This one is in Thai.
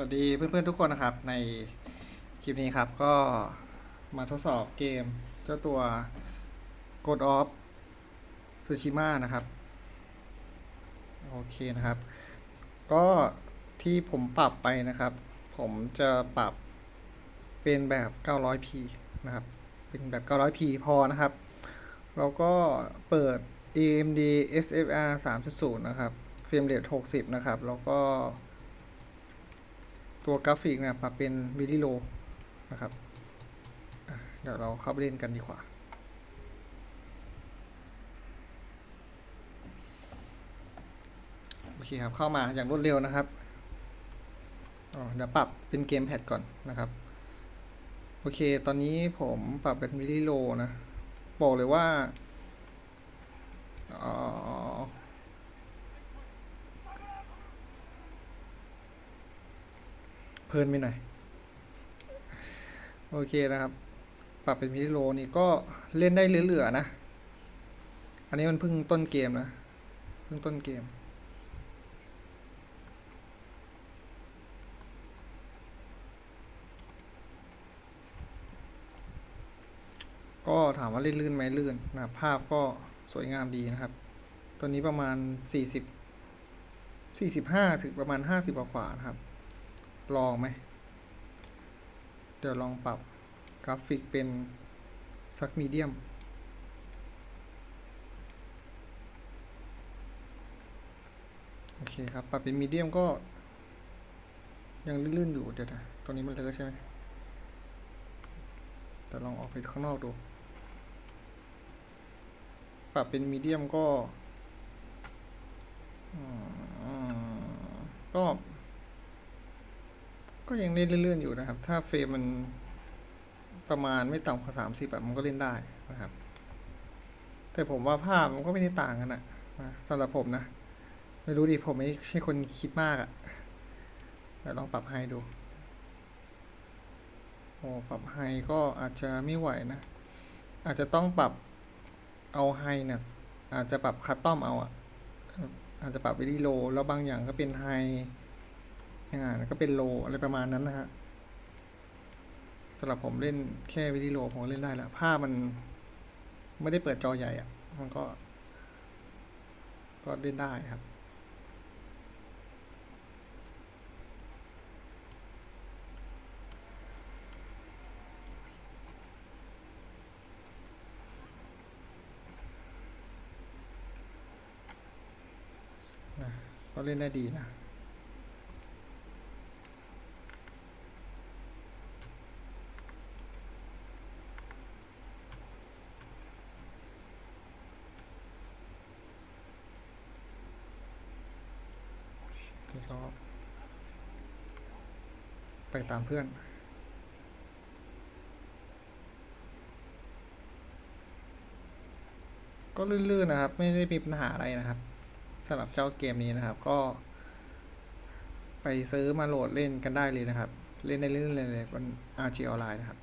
วัสดีเพื่อนๆทุกคนนะครับ ในคลิปนี้ครับก็มาทดสอบเกมเจ้าตัว God of Tsushima นะครับ โอเคนะครับ ก็ที่ผมปรับไปนะครับ ผมจะปรับเป็นแบบ 900p นะครับ เป็นแบบ 900p พอนะครับ แล้วก็เปิด AMD SFR 3.0 นะครับ เฟรมเรท60 นะครับ แล้วก็ ตัวกราฟิกเนี่ยปรับเป็นวิดีโลนะครับเดี๋ยวเราเข้าไปเล่นกันดีกว่า โอเคครับ เข้ามาอย่างรวดเร็วนะครับอ๋อเดี๋ยวปรับเป็นเกมแพดก่อนนะครับ โอเค ตอนนี้ผมปรับเป็นวิดีโลนะ บอกเลยว่าอ๋อ เพลินไปหน่อย โอเคนะครับ ปรับเป็นวิดโลนี่ก็เล่นได้เหลือๆนะ อันนี้มันเพิ่งต้นเกมนะ เพิ่งต้นเกมก็ถามว่าลื่นลื่นไหมลื่นนะภาพก็สวยงามดีนะครับ ตัวนี้ประมาณ 40 45 ถึงประมาณ 50กว่าๆนะครับ ลองไหม เดี๋ยวลองปรับกราฟิกเป็นสักมีเดียมโอเคครับ ปรับเป็นมีเดียมก็ ยังลื่นๆอยู่เดี๋ยวนะตรงนี้มันเลอะใช่ไหมแต่ลองออกไปข้างนอกดู ปรับเป็นมีเดียมก็ ก็ ก็ยังเล่นเลื่อนๆอยู่นะครับ ถ้าเฟรมมันประมาณไม่ต่ำกว่าสามสิบแบบมันก็เล่นได้นะครับ แต่ผมว่าภาพมันก็ไม่ได้ต่างกันอะสำหรับผมนะ ไม่รู้ดิผมไม่ใช่คนคิดมากอะเดี๋ยวลองปรับไฮดู โอ้ ปรับไฮก็อาจจะไม่ไหวนะ อาจจะต้องปรับเอาไฮเนี่ยอาจจะปรับคัสตอมเอาอะอาจจะปรับวิดีโล แล้วบางอย่างก็เป็นไฮ อ่าก็เป็นโลอะไรประมาณนั้นนะฮะสำหรับผมเล่นแค่วิดีโอผมเล่นได้แล้วภาพมันไม่ได้เปิดจอใหญ่อะมันก็ ก็เล่นได้ครับ ก็เล่นได้ดีนะ แล้ว ก็ ไปตามเพื่อน ก็ลื่นๆนะครับ ไม่ได้มีปัญหาอะไรนะครับสำหรับเจ้าเกมนี้นะครับ ก็ ไปซื้อมาโหลดเล่นกันได้เลยนะครับ เล่นได้เรื่อยๆเลยบน RG ออนไลน์นะครับ